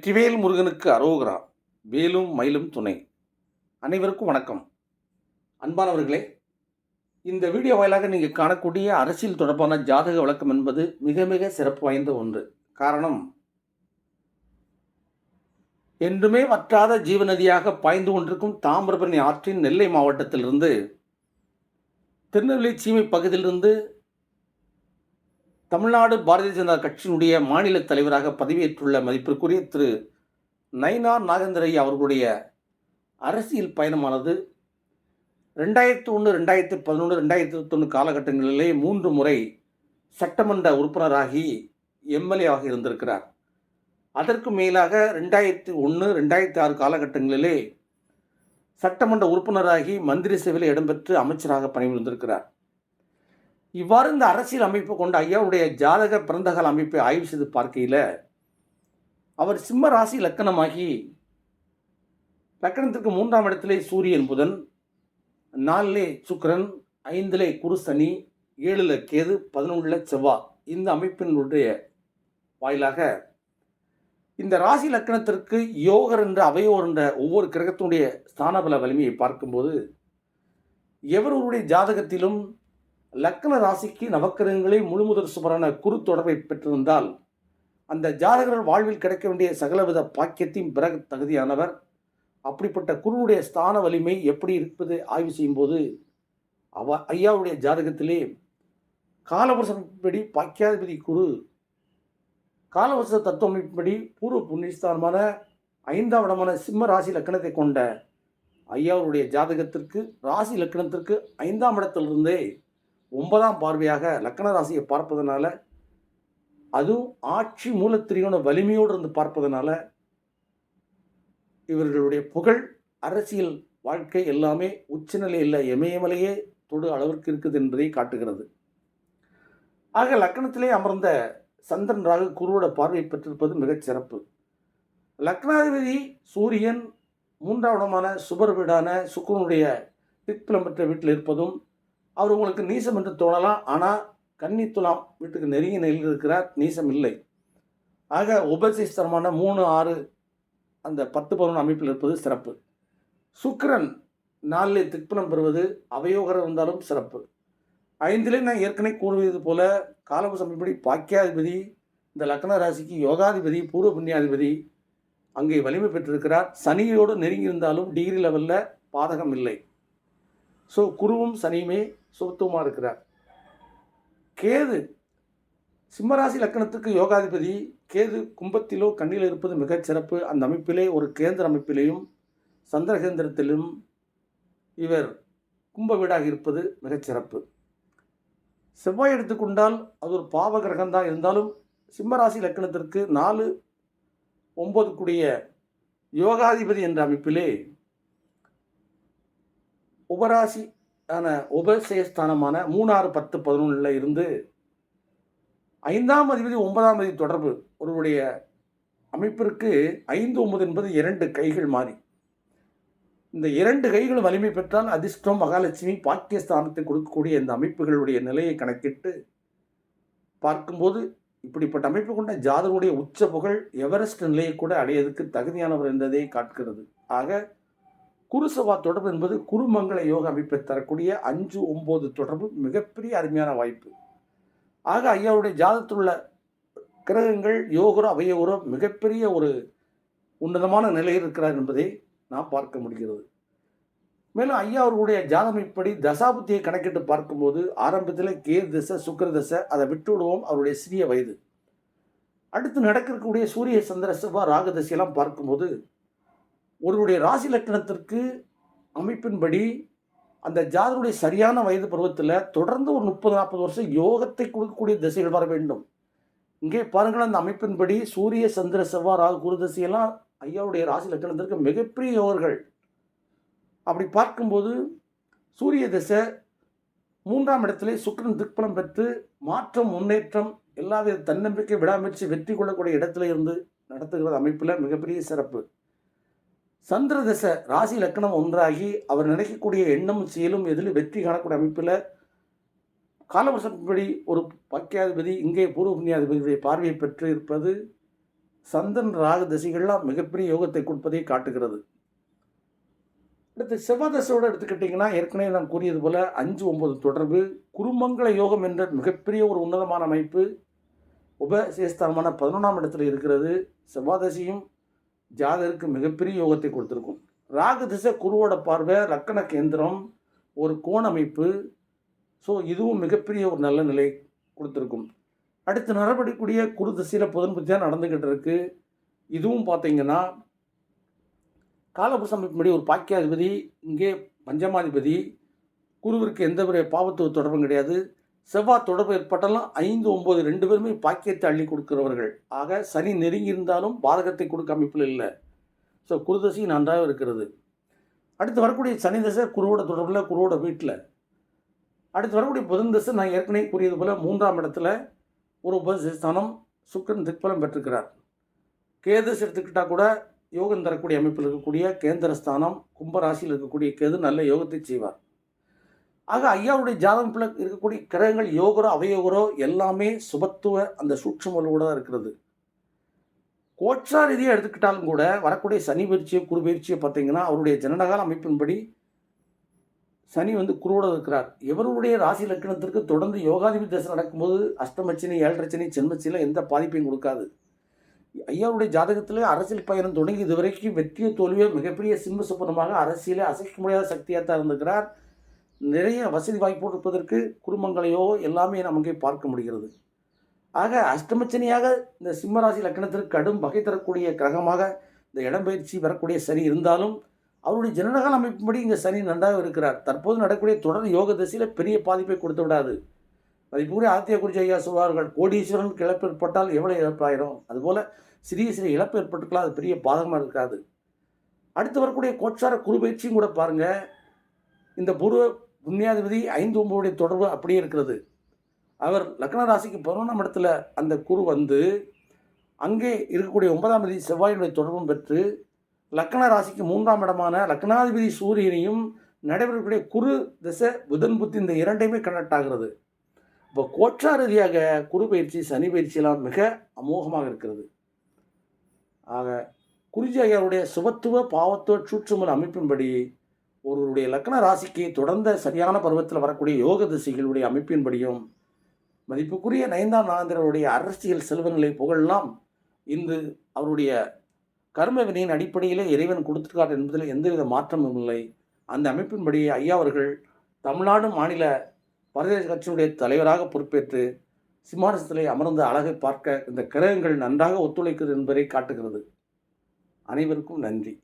வெற்றிவேல் முருகனுக்கு அரோகரா. வேலும் மயிலும் துணை. அனைவருக்கும் வணக்கம். அன்பானவர்களே இந்த வீடியோ வாயிலாக நீங்கள் காணக்கூடிய அரசியல் தொடர்பான ஜாதக விளக்கம் என்பது மிக மிக சிறப்பு வாய்ந்த ஒன்று. காரணம் என்றுமே வற்றாத ஜீவநதியாக பாய்ந்து கொண்டிருக்கும் தாமிரபரணி ஆற்றின் நெல்லை மாவட்டத்திலிருந்து திருநெல்வேலி சீமை பகுதியிலிருந்து தமிழ்நாடு பாரதிய ஜனதா கட்சியினுடைய மாநில தலைவராக பதவியேற்றுள்ள மதிப்பிற்குரிய திரு நயினார் நாகேந்திரையா அவர்களுடைய அரசியல் பயணமானது ரெண்டாயிரத்து ஒன்று ரெண்டாயிரத்து பதினொன்று ரெண்டாயிரத்தி இருபத்தொன்று காலகட்டங்களிலே மூன்று முறை சட்டமன்ற உறுப்பினராகி எம்எல்ஏ ஆக இருந்திருக்கிறார். அதற்கு மேலாக ரெண்டாயிரத்தி ஒன்று ரெண்டாயிரத்தி ஆறு காலகட்டங்களிலே சட்டமன்ற உறுப்பினராகி மந்திரி சபையில் இடம்பெற்று அமைச்சராக பணிபுரிந்திருக்கிறார். இவ்வாறு இந்த அரசியல் அமைப்பு கொண்ட ஐயாவுடைய ஜாதக பிறந்தகால அமைப்பை ஆய்வு செய்து பார்க்கையில் அவர் சிம்ம ராசி லக்கணமாகி லக்கணத்திற்கு மூன்றாம் இடத்திலே சூரியன் புதன் நாலிலே சுக்கரன் ஐந்திலே குரு சனி ஏழில் கேது பதினொன்றில் செவ்வா. இந்த அமைப்பினுடைய வாயிலாக இந்த ராசி லக்கணத்திற்கு யோகர் என்ற அவையோர் என்ற ஒவ்வொரு கிரகத்தினுடைய ஸ்தானபல வலிமையை பார்க்கும்போது எவருடைய ஜாதகத்திலும் லக்கண ராசிக்கு நவக்கிரகங்களே முழுமுதல் சுபரான குரு தொடர்பை பெற்றிருந்தால் அந்த ஜாதகர்கள் வாழ்வில் கிடைக்க வேண்டிய சகலவித பாக்கியத்தையும் பிறகு தகுதியானவர் அப்படிப்பட்ட குருவுடைய ஸ்தான வலிமை எப்படி இருப்பது ஆய்வு செய்யும்போது அவ ஐயாவுடைய ஜாதகத்திலே காலவசப்படி பாக்கியாதிபதி குரு காலவச தத்துவமைப்படி பூர்வ புண்ணியஸ்தானமான ஐந்தாம் இடமான சிம்ம ராசி லக்கணத்தை கொண்ட ஐயாவுடைய ஜாதகத்திற்கு ராசி லக்கணத்திற்கு ஐந்தாம் இடத்திலிருந்தே ஒன்பதாம் பார்வையாக லக்கண ராசியை பார்ப்பதனால அதுவும் ஆட்சி மூலத்திரியோட வலிமையோடு இருந்து பார்ப்பதனால இவர்களுடைய புகழ் அரசியல் வாழ்க்கை எல்லாமே உச்சநிலையில் இமயமலையே தொடு அளவிற்கு இருக்குது என்பதை காட்டுகிறது. ஆக லக்கணத்திலே அமர்ந்த சந்திரன் ராகு குருவோட பார்வை பெற்றிருப்பது மிகச் சிறப்பு. லக்னாதிபதி சூரியன் மூன்றாம் சுபர் வீடான சுக்கரனுடைய திக்பலம் பெற்ற வீட்டில் இருப்பதும் அவர் உங்களுக்கு நீசம் என்று தோணலாம். ஆனால் கன்னி துலாம் வீட்டுக்கு நெருங்கி நெல் இருக்கிறார் நீசம் இல்லை. ஆக உபசிஸ்தரமான மூணு ஆறு அந்த பத்து பதினொன்று அமைப்பில் இருப்பது சிறப்பு. சுக்கரன் நாளிலே திக்பலம் பெறுவது அவயோகரம் இருந்தாலும் சிறப்பு. ஐந்திலே நான் ஏற்கனவே கூறுவது போல காலபுசமைப்படி பாக்கியாதிபதி இந்த லக்ன ராசிக்கு யோகாதிபதி பூர்வ புண்ணியாதிபதி அங்கே வலிமை பெற்றிருக்கிறார். சனியோடு நெருங்கியிருந்தாலும் டிகிரி லெவலில் பாதகம் இல்லை. ஸோ குருவும் சனியுமே சுத்தமாக இருக்கிறார். கேது சிம்மராசி லக்கணத்துக்கு யோகாதிபதி கேது கும்பத்திலோ கண்ணில் இருப்பது மிகச் சிறப்பு. அந்த அமைப்பிலே ஒரு கேந்திர அமைப்பிலேயும் சந்திரகேந்திரத்திலும் இவர் கும்ப வீடாக இருப்பது மிகச் சிறப்பு. செவ்வாய் எடுத்துக்கொண்டால் அது ஒரு பாவ கிரகம்தான் இருந்தாலும் சிம்மராசி லக்கணத்திற்கு நாலு ஒம்பது கூடிய யோகாதிபதி என்ற அமைப்பிலே உபராசி ஆன உபசயஸ்தானமான மூணாறு பத்து பதினொன்றில் இருந்து ஐந்தாம் அதிபதி ஒன்பதாம் அதிபதி தொடர்பு. ஒருவருடைய அமைப்பிற்கு ஐந்து ஒன்பது என்பது இரண்டு கைகள் மாறி. இந்த இரண்டு கைகளும் வலிமை பெற்றால் அதிர்ஷ்டம் மகாலட்சுமி பாக்கியஸ்தானத்தை கொடுக்கக்கூடிய இந்த அமைப்புகளுடைய நிலையை கணக்கிட்டு பார்க்கும்போது இப்படிப்பட்ட அமைப்பு கொண்ட ஜாதகருடைய உச்ச புகழ் எவரெஸ்ட் நிலையை கூட அடையதுக்கு தகுதியானவர் என்பதை காட்டுகிறது. ஆக குருசவா தொடர்பு என்பது குருமங்கள யோக அமைப்பை தரக்கூடிய அஞ்சு ஒம்பது தொடர்பு மிகப்பெரிய அருமையான வாய்ப்பு. ஆக ஐயாவுடைய ஜாதத்தில் உள்ள கிரகங்கள் யோகரோ அவையோரோ மிகப்பெரிய ஒரு உன்னதமான நிலையில் இருக்கிறார் என்பதை நாம் பார்க்க முடிகிறது. மேலும் ஐயா அவர்களுடைய ஜாதமைப்படி தசாபுத்தியை கணக்கிட்டு பார்க்கும்போது ஆரம்பத்தில் கேர் தசை சுக்கர தசை அதை விட்டு விடுவோம் அவருடைய சிறிய வயது. அடுத்து நடக்கக்கூடிய சூரிய சந்திர செவ்வாய் ராகு தசையெல்லாம் பார்க்கும்போது ஒருவருடைய ராசி லக்கணத்திற்கு அமைப்பின்படி அந்த ஜாதருடைய சரியான வயது பருவத்தில் தொடர்ந்து ஒரு முப்பது நாற்பது வருஷம் யோகத்தை கொடுக்கக்கூடிய திசைகள் வர வேண்டும். இங்கே பாருங்கள் அந்த அமைப்பின்படி சூரிய சந்திர செவ்வாய் ராகு குரு திசையெல்லாம் ஐயாவுடைய ராசி லக்கணத்திற்கு மிகப்பெரிய யோகர்கள். அப்படி பார்க்கும்போது சூரிய திசை மூன்றாம் இடத்திலே சுக்கரன் திக்பலம் பெற்று மாற்றம் முன்னேற்றம் எல்லாவித தன்னம்பிக்கை விடாமுயற்சி வெற்றி கொள்ளக்கூடிய இடத்துல இருந்து நடத்துகிற அமைப்பில் மிகப்பெரிய சிறப்பு. சந்திர திசை ராசி லக்கணம் ஒன்றாகி அவர் நினைக்கக்கூடிய எண்ணமும் செயலும் எதிலும் வெற்றி காணக்கூடிய அமைப்பில் காலவசப்படி ஒரு பக்கியாதிபதி இங்கே பூர்வ புண்ணியாதிபதியுடைய பார்வையை பெற்று இருப்பது சந்திரன் ராக திசைகள்லாம் மிகப்பெரிய யோகத்தை கொடுப்பதை காட்டுகிறது. அடுத்து செவ்வாய் தசையோடு எடுத்துக்கிட்டிங்கன்னா ஏற்கனவே நான் கூறியது போல் அஞ்சு ஒன்பது தொடர்பு குருமங்கள யோகம் என்ற மிகப்பெரிய ஒரு உன்னதமான அமைப்பு உபசேஸ்தானமான பதினொன்றாம் இடத்தில் இருக்கிறது. செவ்வாய் தசையும் ஜாதகருக்கு மிகப்பெரிய யோகத்தை கொடுத்துருக்கும். ராகு திசை குருவோட பார்வை லக்கண கேந்திரம் ஒரு கோண அமைப்பு ஸோ இதுவும் மிகப்பெரிய ஒரு நல்ல நிலை கொடுத்துருக்கும். அடுத்து நடபடிக்கூடிய குரு திசையில் புதன் புத்தியாக நடந்துக்கிட்டு இருக்கு. இதுவும் பார்த்தீங்கன்னா காலபுருஷ அமைப்பின்படி ஒரு பாக்கியாதிபதி இங்கே பஞ்சமாதிபதி. குருவிற்கு எந்த ஒரு பாவத்துவ தொடர்பும் கிடையாது. செவ்வாய் தொடர்பு ஏற்பட்டாலும் ஐந்து ஒன்பது ரெண்டு பேருமே பாக்கியத்தை அள்ளி கொடுக்கிறவர்கள். ஆக சனி நெருங்கி இருந்தாலும் பாதகத்தை கொடுக்க அமைப்பில் இல்லை. ஸோ குருதசி நன்றாக இருக்கிறது. அடுத்து வரக்கூடிய சனி தசை குருவோட தொடர்பில் குருவோட வீட்டில். அடுத்து வரக்கூடிய புதன் தசை நான் ஏற்கனவே கூறியது போல் மூன்றாம் இடத்துல ஒரு உபஸ்தானம் சுக்கரன் திக்பலம் பெற்றிருக்கிறார். கேதசி எடுத்துக்கிட்டால் கூட யோகம் தரக்கூடிய அமைப்பில் இருக்கக்கூடிய கேந்திரஸ்தானம் கும்பராசியில் இருக்கக்கூடிய கேது நல்ல யோகத்தை செய்வார். ஆக ஐயாவுடைய ஜாதகத்தில் இருக்கக்கூடிய கிரகங்கள் யோகரோ அவயோகரோ எல்லாமே சுபத்துவ அந்த சூட்சமலோடு தான் இருக்கிறது. கோட்சா ரீதியாக எடுத்துக்கிட்டாலும் கூட வரக்கூடிய சனி பயிற்சியோ குரு பயிற்சியோ பார்த்தீங்கன்னா அவருடைய ஜனனகால அமைப்பின்படி சனி வந்து குருவோட இருக்கிறார். இவருடைய ராசி லக்கணத்திற்கு தொடர்ந்து யோகாதிபதி தசை நடக்கும்போது அஷ்டமச்சினி ஏழரச்சனி சென்மச்சினியில் எந்த பாதிப்பையும் கொடுக்காது. ஐயாவுடைய ஜாதகத்தில் அரசியல் பயணம் தொடங்கி இதுவரைக்கும் வெற்றிய தோல்வியோ மிகப்பெரிய சிம்ம சுப்பனமாக அரசியலே அசைக்க முடியாத சக்தியாக தான் இருந்திருக்கிறார். நிறைய வசதி வாய்ப்பு இருப்பதற்கு குடும்பங்களையோ எல்லாமே நமக்கு பார்க்க முடிகிறது. ஆக அஷ்டமச்சனியாக இந்த சிம்மராசி லக்கணத்திற்கு கடும் வகை தரக்கூடிய கிரகமாக இந்த இடம்பெயர்ச்சி வரக்கூடிய சனி இருந்தாலும் அவருடைய ஜனனகால அமைப்பின்படி இங்கே சனி நன்றாக இருக்கிறார். தற்போது நடக்கக்கூடிய தொடர் யோக திசையில் பெரிய பாதிப்பை கொடுத்து விடாது. மதிப்புக்குரிய ஆத்திய குறிச்சி ஐயா சொல்வார்கள் கோடீஸ்வரன் இழப்பு ஏற்பட்டால் எவ்வளோ இழப்பாயிரும்? அதுபோல் சிறிய சிறிய இழப்பு ஏற்பட்டுக்கலாம் அது பெரிய பாதகமாக இருக்காது. அடுத்து வரக்கூடிய கோட்சார குருபயிற்சியும் கூட பாருங்கள் இந்த பூர்வ புண்ணியாதிபதி ஐந்து ஒன்பதுடைய தொடர்பு அப்படியே இருக்கிறது. அவர் லக்ன ராசிக்கு பதினொன்றாம் இடத்துல அந்த குரு வந்து அங்கே இருக்கக்கூடிய ஒன்பதாம் தேதி செவ்வாயினுடைய தொடர்பும் பெற்று லக்ன ராசிக்கு மூன்றாம் இடமான லக்னாதிபதி சூரியனையும் நடைபெறக்கூடிய குரு திசை புதன் புத்தி இந்த இரண்டையுமே கனெக்ட் ஆகிறது. இப்போ கோற்றா ரீதியாக குரு பயிற்சி சனி பயிற்சியெல்லாம் மிக அமோகமாக இருக்கிறது. ஆக குருஜி ஐயாருடைய சுபத்துவ பாவத்துவ சூட்சுமல் அமைப்பின்படி ஒருவருடைய லக்ன ராசிக்கு தொடர்ந்த சரியான பருவத்தில் வரக்கூடிய யோக திசைகளுடைய அமைப்பின்படியும் மதிப்புக்குரிய நயன்தான் நாகேந்திரருடைய அரசியல் செல்வநிலை புகழெல்லாம் இன்று அவருடைய கர்ம வினையின் அடிப்படையிலே இறைவன் கொடுத்துருக்கார் என்பதில் எந்தவித மாற்றமும் இல்லை. அந்த அமைப்பின்படி ஐயா அவர்கள் தமிழ்நாடு மாநில பரதேச கட்சியினுடைய தலைவராக பொறுப்பேற்று சிம்மாசனத்திலே அமர்ந்த அழகை பார்க்க இந்த கிரகங்கள் நன்றாக ஒத்துழைக்கிறது என்பதை காட்டுகிறது. அனைவருக்கும் நன்றி.